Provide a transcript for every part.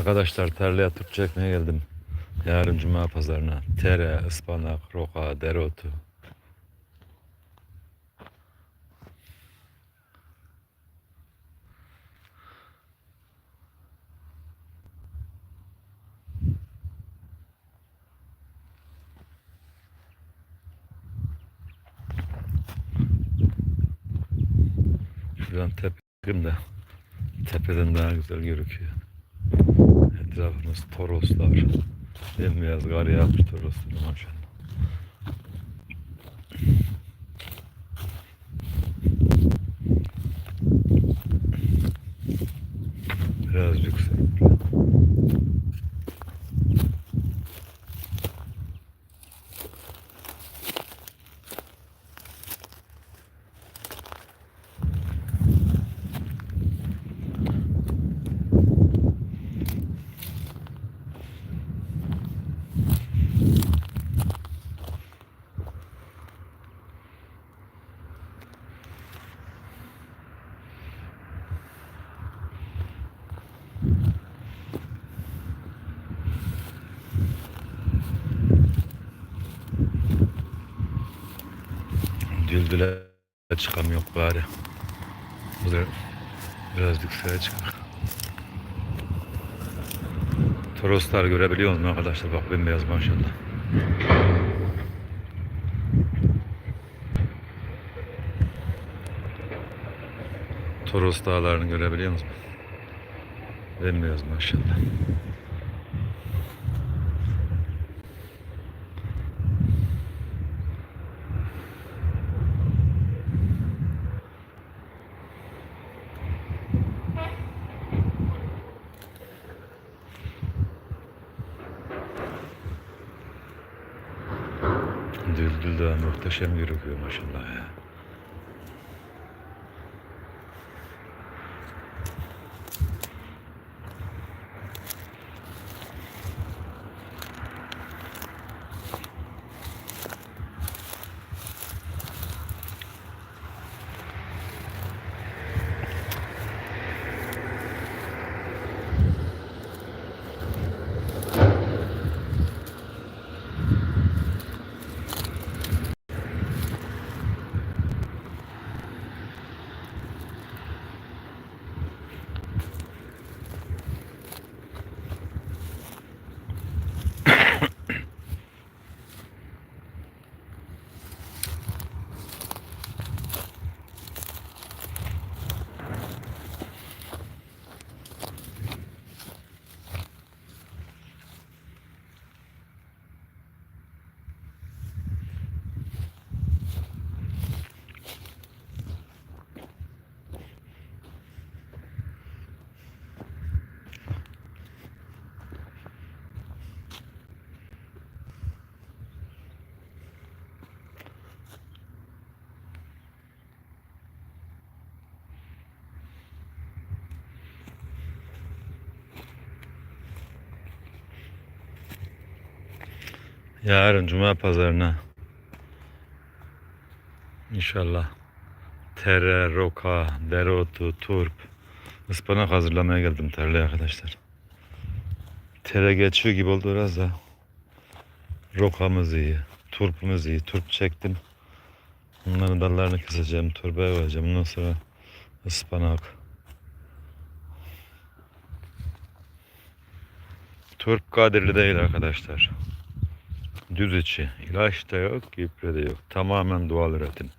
Arkadaşlar tarlaya turp çekmeye geldim. Yarın cuma pazarına. Tere, ıspanak, roka, dereotu. Şuradan tepkim de tepeden daha güzel gözüküyor. Etrafımız toroslar. Bembeyaz kar yağmış toroslar maşallah. Biraz yüksek. Düldüle çıkamıyor bari. Bu da biraz yükseğe çıkar. Toroslar görebiliyor musun arkadaşlar? Bak bembeyaz maşallah. Toros dağlarını görebiliyor musun? Bembeyaz maşallah. Düldül de muhteşem gözüküyor maşallah ya. Yarın cuma pazarına İnşallah tere, roka, dereotu, turp, ıspanak hazırlamaya geldim tarlaya arkadaşlar. Tere geçiyor gibi oldu biraz da. Rokamız iyi, turpumuz iyi. Turp çektim. Bunların dallarını keseceğim, torbaya koyacağım. Ondan sonra ıspanak. Turp kadirli değil arkadaşlar. Düz içi. İlaç da yok, gübre de yok. Tamamen doğal üretim.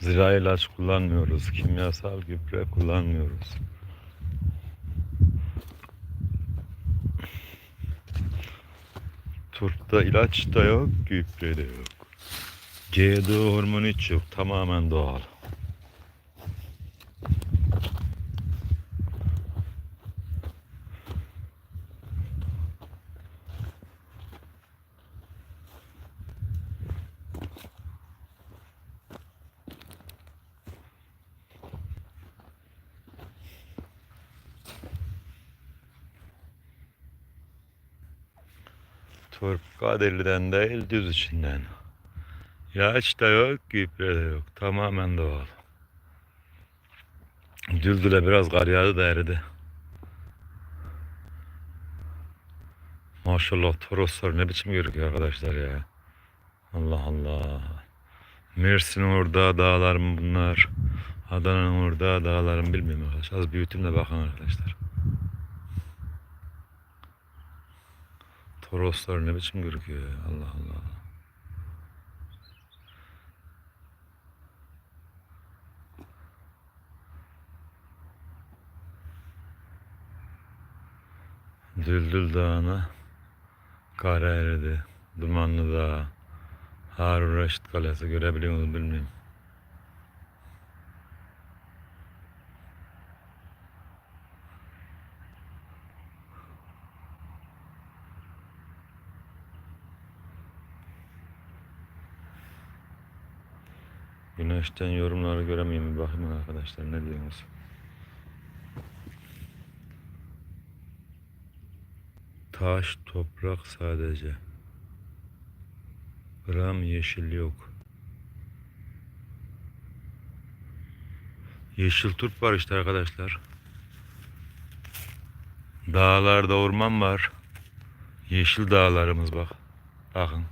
Zira ilaç kullanmıyoruz. Kimyasal gübre kullanmıyoruz. Turpta ilaç da yok, gübre de yok. GDO hormonu hiç yok. Tamamen doğal. Turp Kadirli'den değil düz içinden. Yağış da yok, gübre de yok. Tamamen doğal. Düldüle biraz kar yağdı da eridi. Maşallah Toroslar ne biçim görünüyor arkadaşlar ya. Allah Allah. Mersin orada dağlar bunlar? Adana'nın orada dağlar bilmiyorum arkadaşlar. Az büyütüm bakın arkadaşlar. Toroslar ne biçim görünüyor ya. Allah Allah. Düldül Dağı'na kar eridi. Dumanlı Dağ. Harun Reşit Kalesi görebiliyor musunuz bilmiyorum. Güneşten yorumları göremiyorum. Bir bakayım arkadaşlar ne diyorsunuz? Taş, toprak sadece. Gram yeşil yok. Yeşil turp var işte arkadaşlar. Dağlarda orman var. Yeşil dağlarımız bak. Bakın.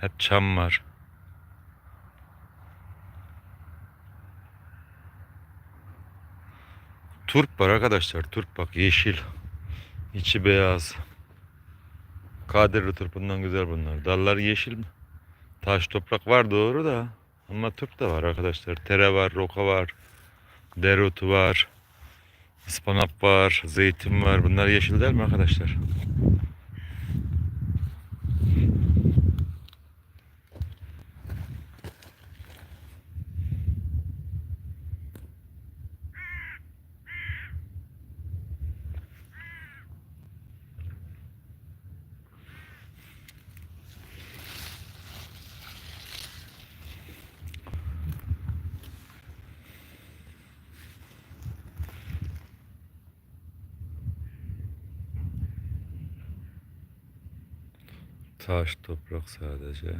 Hep çam var. Turp var arkadaşlar. Turp bak yeşil. İçi beyaz. Kadirli turpundan güzel bunlar. Dallar yeşil mi? Taş toprak var doğru da. Ama turp da var arkadaşlar. Tere var, roka var. Dereotu var. ıspanak var, zeytin var. Bunlar yeşil değil mi arkadaşlar? Taş toprak sadece.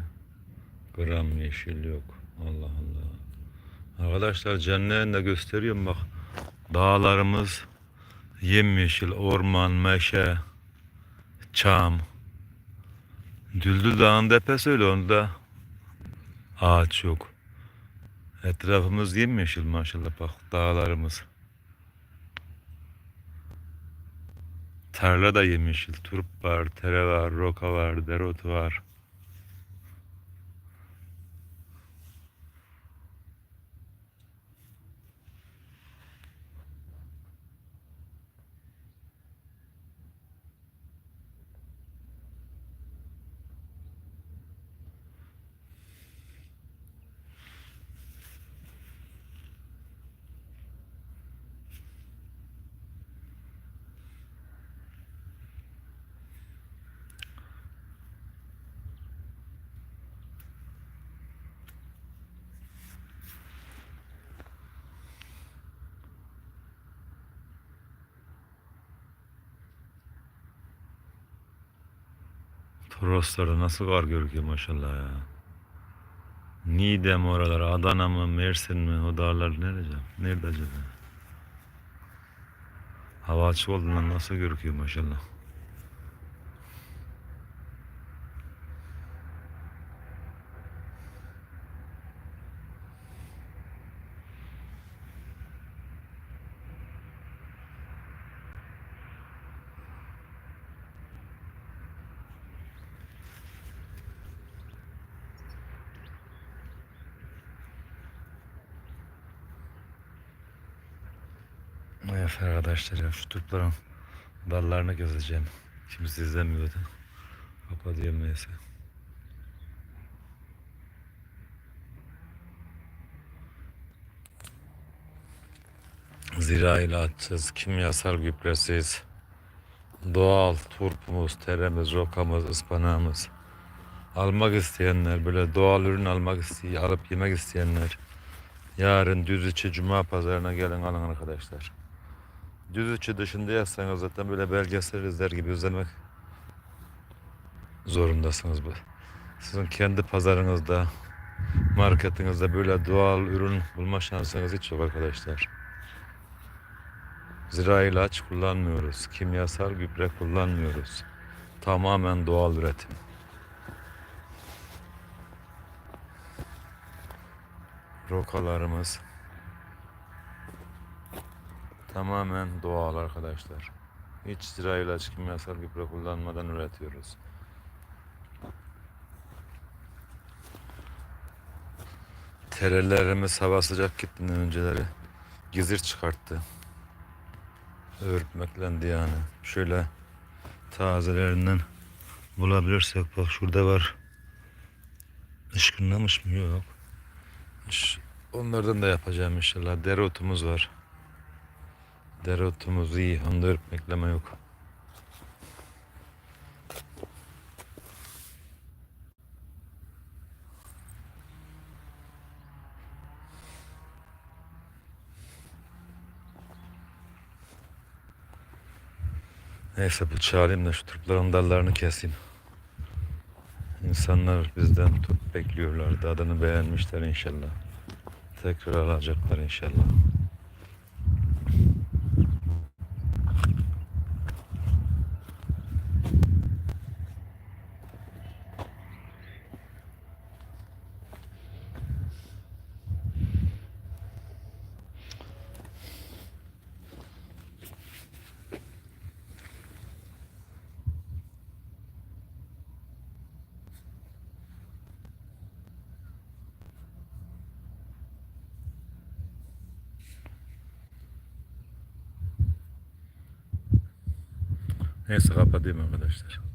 Gram yeşil yok. Allah Allah. Arkadaşlar canlı de gösteriyorum bak. Dağlarımız yemyeşil, orman, meşe, çam. Düldül Dağı'nın tepesi öyle onda ağaç yok. Etrafımız yemyeşil maşallah bak dağlarımız. Tarla da yemyeşil. Turp var, tere var, roka var, dereotu var. Toroslarda nasıl kar görünüyor maşallah ya. Niğde mi oralar, Adana mı, Mersin mi, o dağlar nerede? Nerede acaba? Hava açık olduğundan nasıl görünüyor maşallah. Evet arkadaşlar şu turpların dallarını gezeceğim. Kimse izlemiyordu. Kapatıyorum neyse. Zira ilaçsız, kimyasal gübresiz, doğal turpumuz, teremiz, rokamız, ıspanağımız. Almak isteyenler, böyle doğal ürün almak isteyen, alıp yemek isteyenler. Yarın Düzüçü Cuma pazarına gelin alın arkadaşlar. Düzüçü dışında yazsanız zaten böyle belgesel izler gibi izlemek zorundasınız bu. Sizin kendi pazarınızda, marketinizde böyle doğal ürün bulma şansınız hiç yok arkadaşlar. Zira ilaç kullanmıyoruz. Kimyasal gübre kullanmıyoruz. Tamamen doğal üretim. Rokalarımız tamamen doğal arkadaşlar. Hiç zira ilaç kimyasal gübre kullanmadan üretiyoruz. Terelerimiz hava sıcak gittiğinden önceleri gizir çıkarttı. Örtmeklendi yani. Şöyle tazelerinden bulabilirsek bak şurada var. Işkınlamış mı? Yok. Onlardan da yapacağım inşallah. Dereotumuz var. Dereotumuz iyi. Onda örtmekleme yok. Neyse bıçağı alayım da şu turpların dallarını keseyim. İnsanlar bizden turp bekliyorlar. Adını beğenmişler inşallah. Tekrar alacaklar inşallah. Neyse kapatayım arkadaşlar.